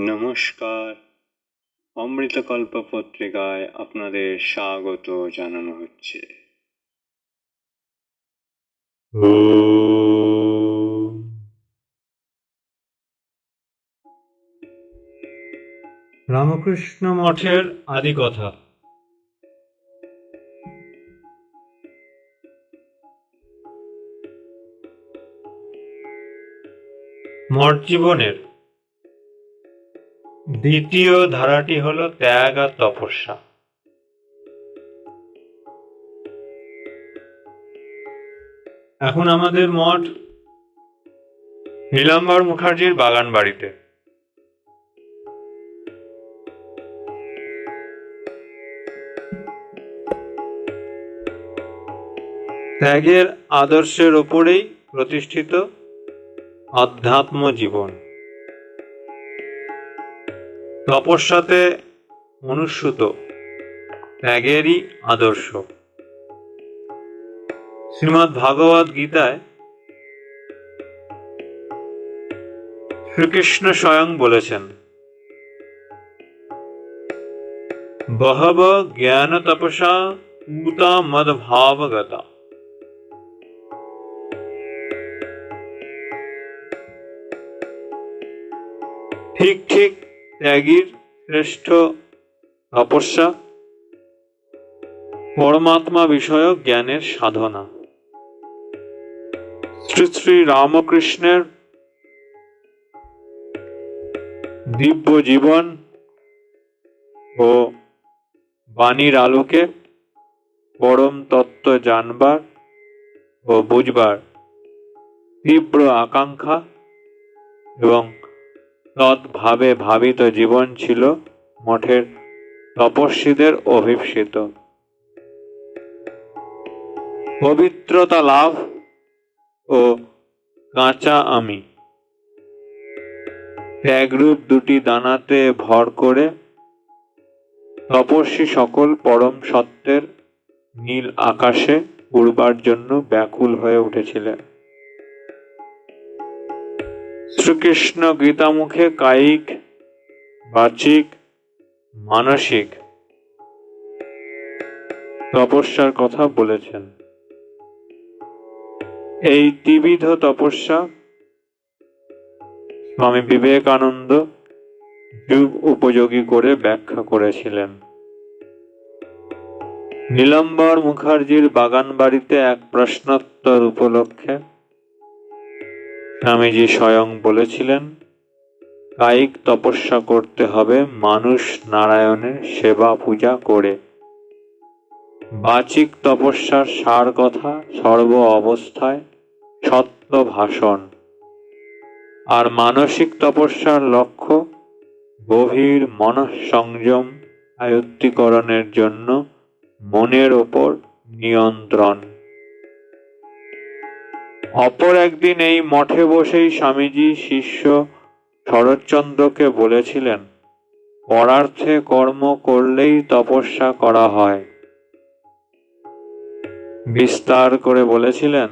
নমস্কার। অমৃতকল্প পত্রিকায় আপনাদের স্বাগত জানানো হচ্ছে। রামকৃষ্ণ মঠের আদি কথা মঠ জীবনের দ্বিতীয় ধারাটি হল ত্যাগ আর তপস্যা। এখন আমাদের মঠ নীলাম্বর মুখার্জির বাগান বাড়িতে। ত্যাগের আদর্শের ওপরেই প্রতিষ্ঠিত অধ্যাত্ম জীবন তপস্যাতে অনুসূত, ত্যাগেরই আদর্শ। শ্রীমৎ ভাগবত গীতায় শ্রীকৃষ্ণ স্বয়ং বলেছেন, বহব জ্ঞান তপসা পূতা মদ ভাবগতা। ঠিক ঠিক ত্যাগীর শ্রেষ্ঠ তপস্যা, পরমাত্মা বিষয়ক জ্ঞানের সাধনা। শ্রী শ্রী রামকৃষ্ণের দিব্য জীবন ও বাণীর আলোকে পরম তত্ত্ব জানবার ও বুঝবার তীব্র আকাঙ্ক্ষা এবং তৎভাবে ভাবিত জীবন ছিল মঠের তপস্বীদের অভিপ্সিত। পবিত্রতা লাভ ও কাঁচা আমি। ত্যাগরূপ দুটি দানাতে ভর করে তপস্বী সকল পরম সত্যের নীল আকাশে উড়বার জন্য ব্যাকুল হয়ে উঠেছিলেন। শ্রীকৃষ্ণ গীতামুখে কায়িক, বাচিক, মানসিক তপস্যার কথা বলেছেন। এই ত্রিবিধ তপস্যা স্বামী বিবেকানন্দ যুগ উপযোগী করে ব্যাখ্যা করেছিলেন। নীলম্বর মুখার্জির বাগান বাড়িতে এক প্রশ্নোত্তর উপলক্ষে স্বামীজি স্বয়ং বলেছিলেন, কায়িক তপস্যা করতে হবে, মানুষ নারায়ণের সেবা পূজা করে। বাচিক তপস্যার সার কথা সর্ব অবস্থায় সত্য ভাষণ। আর মানসিক তপস্যার লক্ষ্য গভীর মনঃসংযম আয়ত্তীকরণের জন্য মনের ওপর নিয়ন্ত্রণ। অপর একদিন এই মঠে বসেই স্বামীজি শিষ্য শরৎচন্দ্রকে বলেছিলেন, পরার্থে কর্ম করলেই তপস্যা করা হয়। বিস্তার করে বলেছিলেন,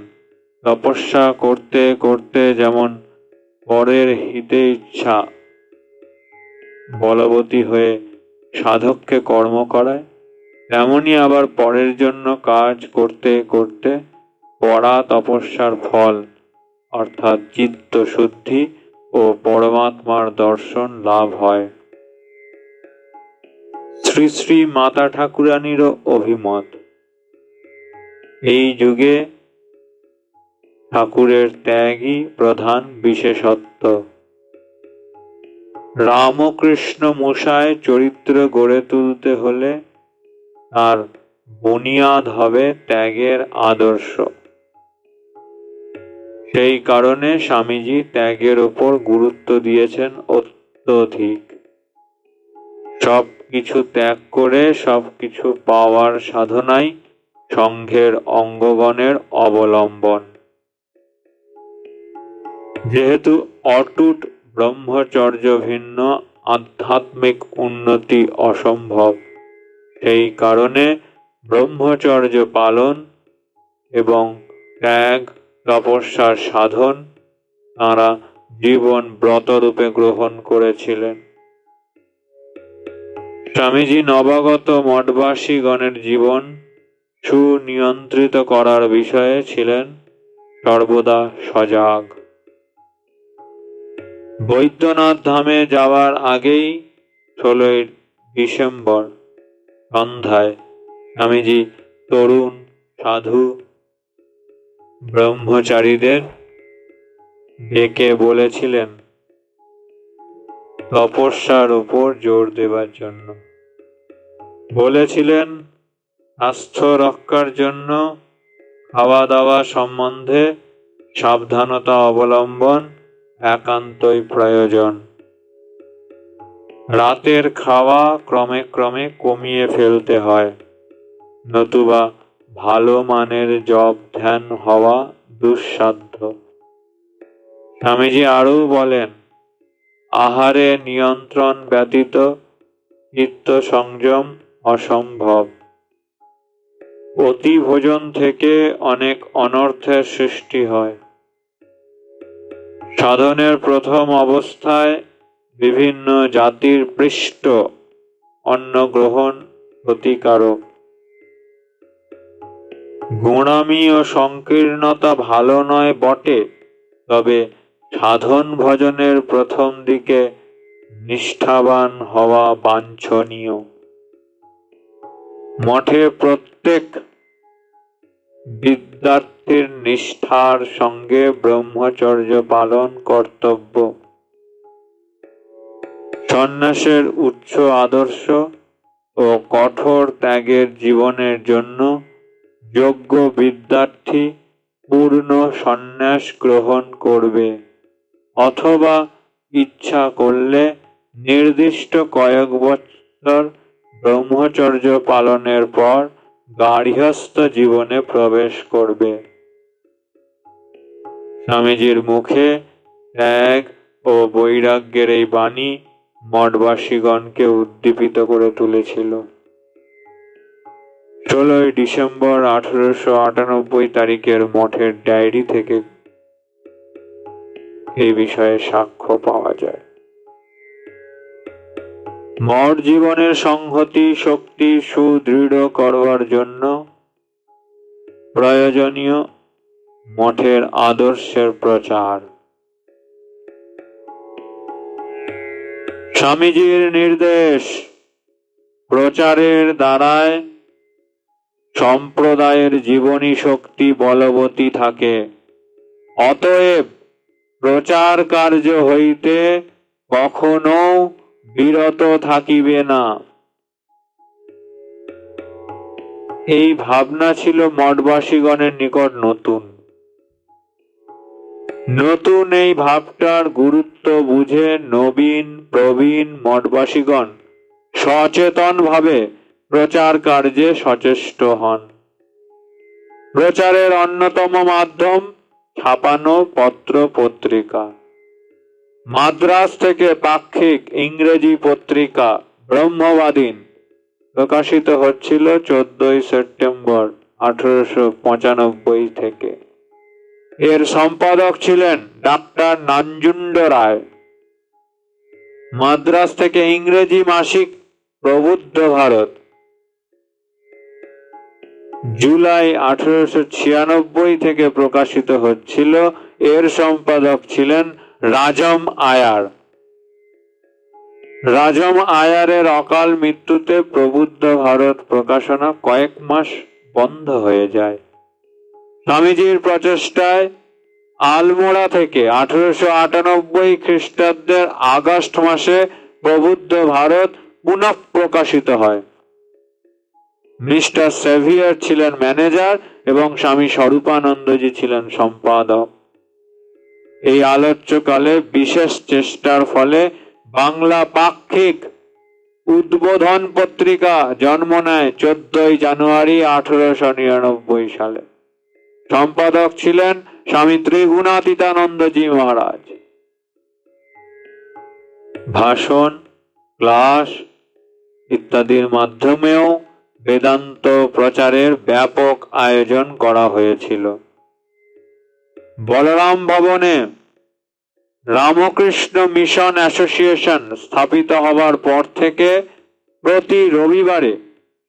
তপস্যা করতে করতে যেমন পরের হিতে ইচ্ছা, বলবতী হয়ে সাধককে কর্ম করায়, তেমনি আবার পরের জন্য কাজ করতে করতে পড়া তপস্যার ফল, অর্থাৎ চিত্ত শুদ্ধি ও পরমাত্মার দর্শন লাভ হয়। শ্রী শ্রী মাতা ঠাকুরানীরও অভিমত। এই যুগে ঠাকুরের ত্যাগই প্রধান বিশেষত্ব। রামকৃষ্ণ মশায় চরিত্র গড়ে তুলতে হলে তার বুনিয়াদ হবে ত্যাগের আদর্শ। সেই কারণে স্বামীজি ত্যাগের ওপর গুরুত্ব দিয়েছেন অত্যধিক। সব কিছু ত্যাগ করে সব কিছু পাওয়ার সাধনাই সংঘের অঙ্গগণের অবলম্বন। যেহেতু অটুট ব্রহ্মচর্য ভিন্ন, আধ্যাত্মিক উন্নতি অসম্ভব, সেই কারণে ব্রহ্মচর্য পালন এবং ত্যাগ তপস্যার সাধন তাঁরা জীবন ব্রতরূপে গ্রহণ করেছিলেন। স্বামীজি নবাগত মঠবাসীগণের জীবন সুনিয়ন্ত্রিত করার বিষয়ে ছিলেন সর্বদা সজাগ। বৈদ্যনাথ ধামে যাওয়ার আগেই ষোলোই ডিসেম্বর সন্ধ্যায় স্বামীজি তরুণ, সাধু ব্রহ্মচারীদের ডেকে বলেছিলেন, তপস্যার উপর জোর দেবার জন্য। বলেছিলেন স্বাস্থ্য রক্ষার জন্য খাওয়া দাওয়া সম্বন্ধে সাবধানতা অবলম্বন একান্তই প্রয়োজন। রাতের খাওয়া ক্রমে ক্রমে কমিয়ে ফেলতে হয়, নতুবা ভালো মানের জব ধ্যান হওয়া দুঃসাধ্য। স্বামীজি আরও বলেন, আহারে নিয়ন্ত্রণ ব্যতীত নিত্য সংযম অসম্ভব। অতি ভোজন থেকে অনেক অনর্থের সৃষ্টি হয়। সাধনের প্রথম অবস্থায় বিভিন্ন জাতির পৃষ্ঠ অন্ন গ্রহণ ক্ষতিকারক। গোঁড়ামি ও সংকীর্ণতা ভালো নয় বটে, তবে সাধন ভজনের প্রথম দিকে নিষ্ঠাবান হওয়া বাঞ্ছনীয়। মঠে প্রত্যেক বিদ্যার্থীর নিষ্ঠার সঙ্গে ব্রহ্মচর্য পালন কর্তব্য। সন্ন্যাসের উচ্চ আদর্শ ও কঠোর ত্যাগের জীবনের জন্য যোগ্য বিদ্যার্থী পূর্ণ সন্ন্যাস গ্রহণ করবে অথবা ইচ্ছা করলে নির্দিষ্ট কয়েক বছর ব্রহ্মচর্য পালনের পর গার্হস্থ জীবনে প্রবেশ করবে। স্বামীজির মুখে ত্যাগ ও বৈরাগ্যের এই বাণী মঠবাসীগণকে উদ্দীপিত করে তুলেছিল। ষোলোই ডিসেম্বর আঠারোশো আটানব্বই তারিখের মঠের ডায়েরি থেকে এই বিষয়ে সাক্ষ্য পাওয়া যায়। মঠ জীবনের সংহতি, শক্তি, সুদৃঢ় করবার জন্য প্রয়োজনীয় মঠের আদর্শের প্রচার। স্বামীজির নির্দেশ প্রচারের দ্বারায় সম্প্রদায়ের জীবনী শক্তি বলবতী থাকে। অতএব প্রচার কার্য হইতে কখনো বিরত থাকিবে না। এই ভাবনা ছিল মঠবাসীগণের নিকট নতুন। নতুন এই ভাবটার গুরুত্ব বুঝে নবীন, প্রবীণ মঠবাসীগণ সচেতন ভাবে প্রচার কার্যে সচেষ্ট হন। প্রচারের অন্যতম মাধ্যম ছাপানো পত্র পত্রিকা মাদ্রাজ থেকে পাক্ষিক ইংরেজি পত্রিকা ব্রহ্মবাদীন প্রকাশিত হচ্ছিল চোদ্দই সেপ্টেম্বর আঠারোশো পঁচানব্বই থেকে। এর সম্পাদক ছিলেন ডাক্তার নাঞ্জুন্ড রায়। মাদ্রাজ থেকে ইংরেজি মাসিক প্রবুদ্ধ ভারত। জুলাই আঠারোশো ছিয়ানব্বই থেকে প্রকাশিত হচ্ছিল। এর সম্পাদক ছিলেন রাজম আয়ার। রাজম আয়ারের অকাল মৃত্যুতে প্রবুদ্ধ ভারত প্রকাশনা কয়েক মাস বন্ধ হয়ে যায়। স্বামীজির প্রচেষ্টায় আলমোড়া থেকে আঠারোশো আটানব্বই খ্রিস্টাব্দের আগস্ট মাসে প্রবুদ্ধ ভারত পুনঃ প্রকাশিত হয়। মিস্টার সেভিয়ার ছিলেন ম্যানেজার এবং স্বামী স্বরূপানন্দজি ছিলেন সম্পাদক। এই আলোচ্যকালে বিশেষ চেষ্টার ফলে বাংলা পাক্ষিক উদ্বোধন পত্রিকা জন্ম নেয় চোদ্দই জানুয়ারি আঠারোশো নিরানব্বই সালে। সম্পাদক ছিলেন স্বামী ত্রিগুণাতীতানন্দজি মহারাজ। ভাষণ, ক্লাস ইত্যাদির মাধ্যমেও বেদান্ত প্রচারের ব্যাপক আয়োজন করা হয়েছিল। বলরাম ভবনে রামকৃষ্ণ মিশন অ্যাসোসিয়েশন স্থাপিত হবার পর থেকে প্রতি রবিবারে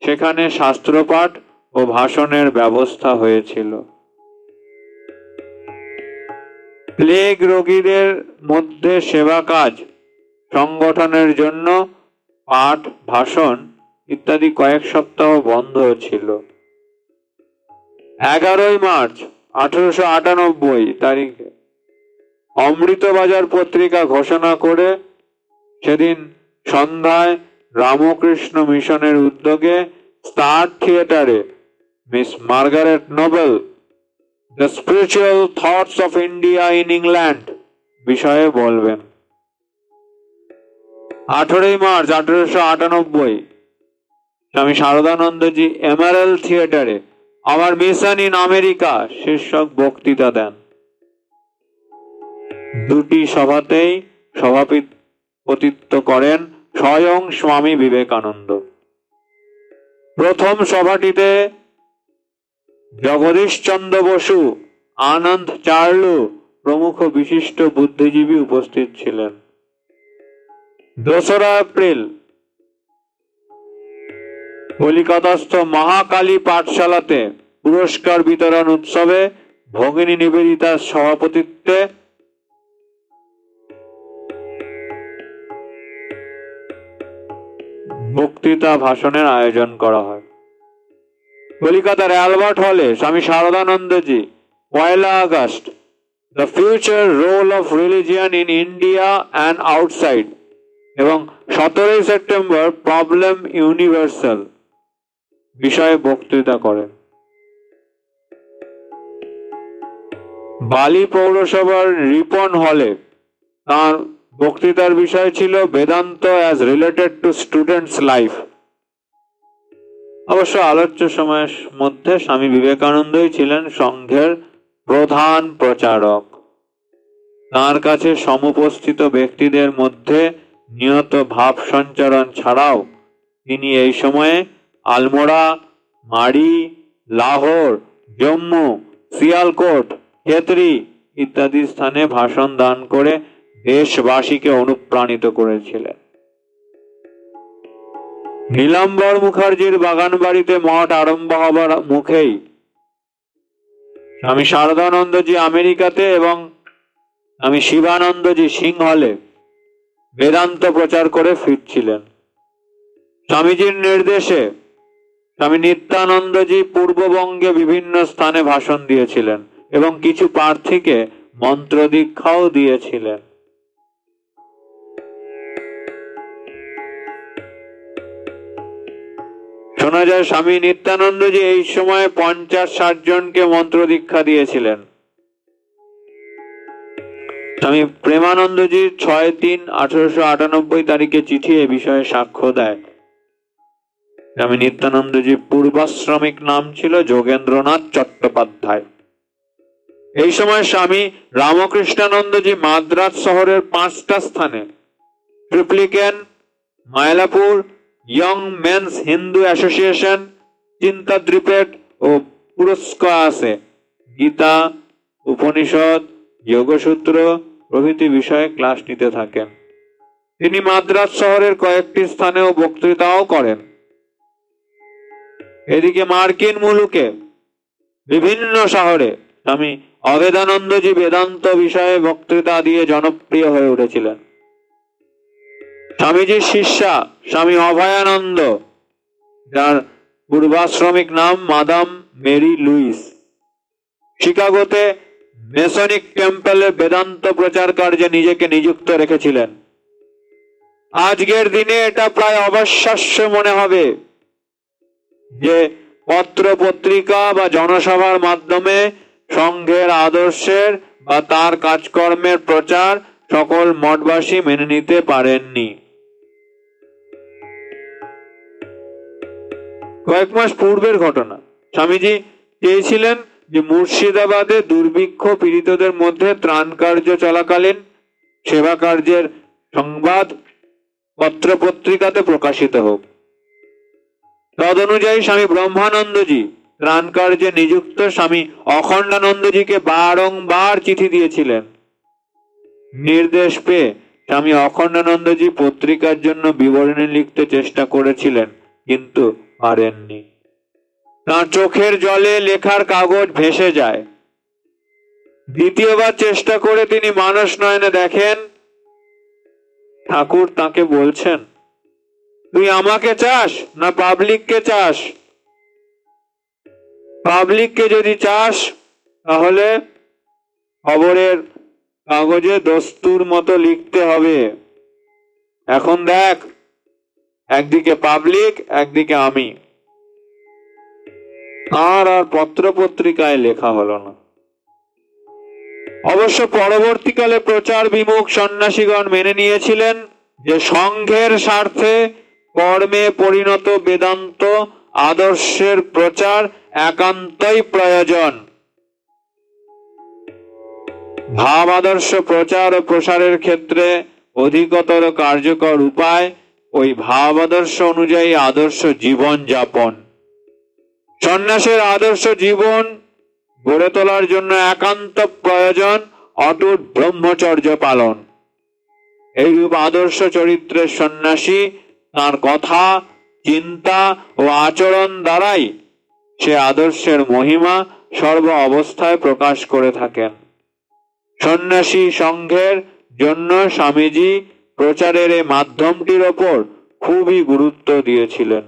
সেখানে শাস্ত্রপাঠ ও ভাষণের ব্যবস্থা হয়েছিল। প্লেগ রোগীদের মধ্যে সেবা কাজ, সংগঠনের জন্য পাঠ, ভাষণ ইত্যাদি কয়েক সপ্তাহ বন্ধ ছিল। এগারোই মার্চ আঠারোশো আটানব্বই তারিখে অমৃতবাজার পত্রিকা ঘোষণা করে সেদিন সন্ধ্যায় রামকৃষ্ণ মিশনের উদ্যোগে স্টার থিয়েটারে Miss Margaret Noble, the spiritual thoughts of India in England বিষয়ে বলবেন। আঠেরোই মার্চ আঠেরোশো আটানব্বই স্বামী শারদানন্দজি এমারেল থিয়েটারে আমার মিশন ইন আমেরিকা শীর্ষক বক্তৃতা দেন। দুটি সভাতেই সভাপতিত্ব করেন স্বয়ং স্বামী বিবেকানন্দ। প্রথম সভাটিতে জগদীশচন্দ্র বসু, আনন্দ চার্লু প্রমুখ বিশিষ্ট বুদ্ধিজীবী উপস্থিত ছিলেন। দোসরা এপ্রিল কলিকাতাস্থ মহাকালী পাঠশালাতে পুরস্কার বিতরণ উৎসবে ভগিনী নিবেদিতার সভাপতিত্বে বক্তৃতা ভাষণের আয়োজন করা হয়। কলিকাতার অ্যালবার্ট হলে স্বামী শারদানন্দজি, পয়লা August, the future role of religion in India and outside এবং সতেরোই সেপ্টেম্বর প্রবলেম ইউনিভার্সাল। বিষয়ে বক্তৃতা করেন। বালি পৌরসভার রিপন হলে তার বক্তৃতার বিষয় ছিল Vedanta as related to students life অবশ্য আলোচ্য সময়ের মধ্যে স্বামী বিবেকানন্দই ছিলেন সংঘের প্রধান প্রচারক। তার কাছে সমুপস্থিত ব্যক্তিদের মধ্যে নিয়ত ভাব সঞ্চারণ ছাড়াও তিনি এই সময়ে আলমোড়া, মাড়ি, লাহোর, জম্মু সিয়ালকোট খেতরি ইত্যাদি স্থানে ভাষণ দান করে দেশবাসীকে অনুপ্রাণিত করেছিলেন। নীলাম্বর মুখার্জির বাগান বাড়িতে মঠ আরম্ভ হবার মুখেই স্বামী শারদানন্দজি আমেরিকাতে এবং আমি শিবানন্দজি সিংহলে বেদান্ত প্রচার করে ফিরছিলেন। স্বামীজির নির্দেশে স্বামী নিত্যানন্দজি পূর্ববঙ্গে বিভিন্ন স্থানে ভাষণ দিয়েছিলেন এবং কিছু প্রার্থীকে মন্ত্র দীক্ষাও দিয়েছিলেন। শোনা যায়, স্বামী নিত্যানন্দজি এই সময় পঞ্চাশ ষাট জনকে মন্ত্র দীক্ষা দিয়েছিলেন। স্বামী প্রেমানন্দজি ছয় তিন আঠারোশো আটানব্বই তারিখে চিঠি এ বিষয়ে সাক্ষ্য দেয়। স্বামী নিত্যানন্দজি পূর্বাশ্রমিক নাম ছিল যোগেন্দ্রনাথ চট্টোপাধ্যায়। এই সময় স্বামী রামকৃষ্ণানন্দজি মাদ্রাজ শহরের পাঁচটা স্থানে, Triplicane, Mylapore, young men's Hindu association Chintadripet ও পুরস্কার আছে। গীতা, উপনিষদ, যোগসূত্র প্রভৃতি বিষয়ে ক্লাস নিতে থাকেন। তিনি মাদ্রাজ শহরের কয়েকটি স্থানেও বক্তৃতাও করেন। এদিকে মার্কিন মুলুকে বিভিন্ন শহরে স্বামী অবেদানন্দজি বেদান্ত বিষয়ে বক্তৃতা দিয়ে জনপ্রিয় হয়ে উঠেছিলেন। স্বামীজির শিষ্যা স্বামী অভয়ানন্দ, যার পূর্বাশ্রমিক নাম মাদাম মেরি লুইস। শিকাগোতে মেসনিক টেম্পলে বেদান্ত প্রচার কার্যে নিজেকে নিযুক্ত রেখেছিলেন। আজকের দিনে এটা প্রায় অবিশ্বাস্য মনে হবে। যে পত্র পত্রিকা বা জনসভার মাধ্যমে সংঘের আদর্শের বা তার কাজকর্মের প্রচার সকল মঠবাসী মেনে নিতে পারেননি। কয়েক মাস পূর্বের ঘটনা। স্বামীজি চেয়েছিলেন যে মুর্শিদাবাদে দুর্ভিক্ষ পীড়িতদের মধ্যে ত্রাণ কার্য চলাকালীন সেবা কার্যের সংবাদ পত্র পত্রিকাতে প্রকাশিত হোক। তদনুযায়ী স্বামী ব্রহ্মানন্দজি ত্রাণ কার্যে নিযুক্ত স্বামী অখণ্ডানন্দজিকে বারংবার চিঠি দিয়েছিলেন। নির্দেশ পেয়ে স্বামী অখণ্ডানন্দজি পত্রিকার জন্য বিবরণী লিখতে চেষ্টা করেছিলেন, কিন্তু পারেননি তাঁর চোখের জলে লেখার কাগজ ভেসে যায়। দ্বিতীয়বার চেষ্টা করে তিনি মানস নয়নে দেখেন, ঠাকুর তাকে বলছেন তুই আমাকে চাস না পাবলিককে চাস? পাবলিককে যদি চাস, তাহলে খবরের কাগজে দস্তুর মতো লিখতে হবে। এখন দেখ, একদিকে পাবলিক, একদিকে আমি। আর আর পত্র পত্রিকায় লেখা হলো না। অবশ্য পরবর্তীকালে প্রচার বিমুখ সন্ন্যাসীগণ মেনে নিয়েছিলেন যে সংঘের স্বার্থে কর্মে পরিণত বেদান্ত আদর্শের প্রচার একান্তই প্রয়োজন। ভাব আদর্শ প্রচার ও প্রসারের ক্ষেত্রে অধিকতর কার্যকর উপায় ওই ভাব আদর্শ অনুযায়ী আদর্শ জীবন যাপন। সন্ন্যাসের আদর্শ জীবন গড়ে তোলার জন্য একান্ত প্রয়োজন অটুট ব্রহ্মচর্য পালন। এইরূপ আদর্শ চরিত্রের সন্ন্যাসী তার কথা চিন্তা ও আচরণ দ্বারাই সে আদর্শের মহিমা সর্ব অবস্থায় প্রকাশ করে থাকেন সন্ন্যাসী সংঘের জন্য স্বামীজি প্রচারের এই মাধ্যমটির ওপর খুবই গুরুত্ব দিয়েছিলেন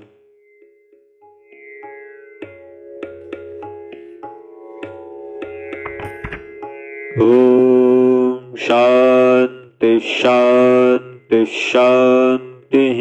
ॐ शान्ति शान्ति शान्तिः